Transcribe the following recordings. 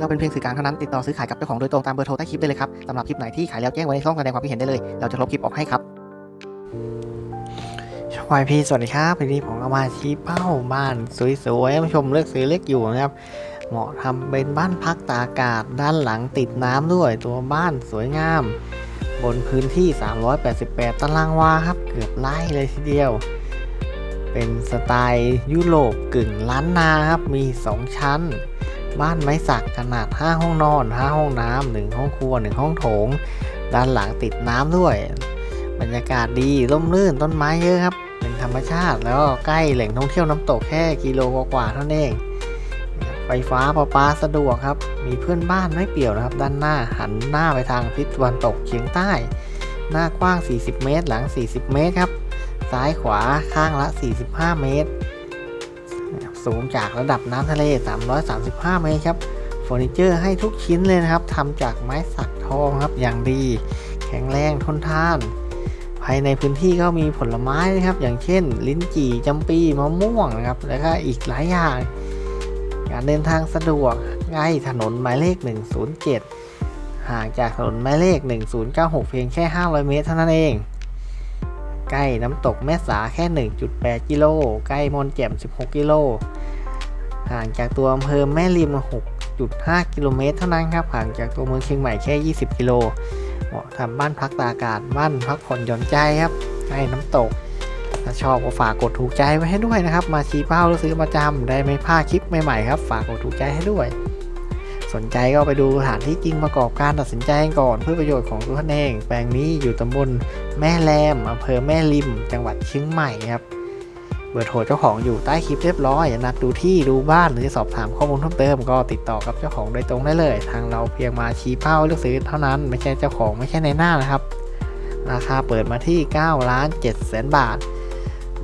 เราเป็นเพียงสื่อกลางเท่านั้นติดต่อซื้อขายกับเจ้าของโดยตรงตามเบอร์โทรใต้คลิปได้เลยครับสำหรับคลิปไหนที่ขายแล้วแจ้งไว้ในช่องแสดงความคิดเห็นได้เลย เราจะลบคลิปออกให้ครับวายพีสวัสดีครับวันนี้ผมเอามาชี้เป้าบ้านสวยๆให้ผู้ชมเลือกซื้อเลือกอยู่นะครับ เหมาะทำเป็นบ้านพักตากอากาศด้านหลังติดน้ำด้วย ตัวบ้านสวยงาม บนพื้นที่ 388 ตารางวาครับ เกือบไร่เลยทีเดียว เป็นสไตล์ยุโรปกึ่งล้านนาครับ มี 2 ชั้น บ้านไม้สักขนาด 5 ห้องนอน 5 ห้องน้ำ1ห้องครัว 1 ห้องโถง ด้านหลังติดน้ำด้วย บรรยากาศดีร่มรื่นต้นไม้เยอะครับ เป็นธรรมชาติแล้วก็ใกล้แหล่งท่องเที่ยวน้ำตกแค่กิโลกว่าๆเท่านั้นเอง ไฟฟ้าประปาสะดวกครับ มีเพื่อนบ้านไม่เปี่ยวนะครับ ด้านหน้าหันหน้าไปทางทิศตะวันตกเฉียงใต้ หน้ากว้าง 40 เมตร หลัง 40 เมตรครับ ซ้ายขวาข้างละ 45 เมตร สูงจากระดับน้ำทะเล 335 เมตรครับเฟอร์นิเจอร์ให้ทุกชิ้นเลยนะครับทำจากไม้สักทองครับอย่างดี แข็งแรงทนทาน ภายในพื้นที่ก็มีผลไม้นะครับ อย่างเช่น ลิ้นจี่จำปีมะม่วงนะครับ แล้วก็อีกหลายอย่างการเดินทางสะดวกใกล้ถนนหมายเลข 107 ห่างจากถนนหมายเลข 1096 เพียงแค่ 500 เมตรเท่านั้นเอง ใกล้น้ำตกแม่สาแค่ 1.8 กิโล ใกล้มอนแจ่ม 16 กิโล ห่างจากตัวอำเภอแม่ริม 6.5 กิโลเมตรเท่านั้นครับ ห่างจากตัวเมืองเชียงใหม่แค่ 20 กิโลเหมาะทำบ้านพักตากอากาศ บ้านพักผ่อนหย่อนใจครับใกล้น้ำตก ถ้าชอบก็ฝากกดถูกใจไว้ให้ด้วยนะครับ มาชี้เป้าแล้วซื้อประจำได้ไม่พลาดคลิปใหม่ๆครับ ฝากกดถูกใจให้ด้วย สนใจก็ไปดูสถานที่จริงประกอบการตัดสินใจก่อนเพื่อประโยชน์ของตัวท่านเอง แปลงนี้อยู่ตำบลแม่แรมอำเภอแม่ริม จังหวัดเชียงใหม่ครับ เบอร์โทรเจ้าของอยู่ใต้คลิปเรียบร้อยนัดดูที่ดูบ้านหรือสอบถามข้อมูลเพิ่มเติมก็ติดต่อกับเจ้าของโดยตรงได้เลย ทางเราเพียงมาชี้เป้าเลือกซื้อเท่านั้นไม่ใช่เจ้าของไม่ใช่ในหน้านะครับ ราคาเปิดมาที่9ล้าน7แสนบาท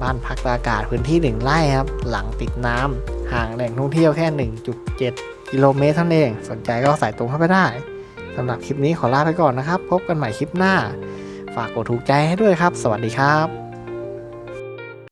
บ้านพักตากอากาศพื้นที่1ไร่ครับ หลังติดน้ำห่างแหล่งท่องเที่ยวแค่ 1.7 กิโลเมตรเท่านั้นเอง สนใจก็สายตรงเข้าไปได้สำหรับคลิปนี้ขอลาไปก่อนนะครับ พบกันใหม่คลิปหน้า ฝากกดถูกใจให้ด้วยครับ สวัสดีครับ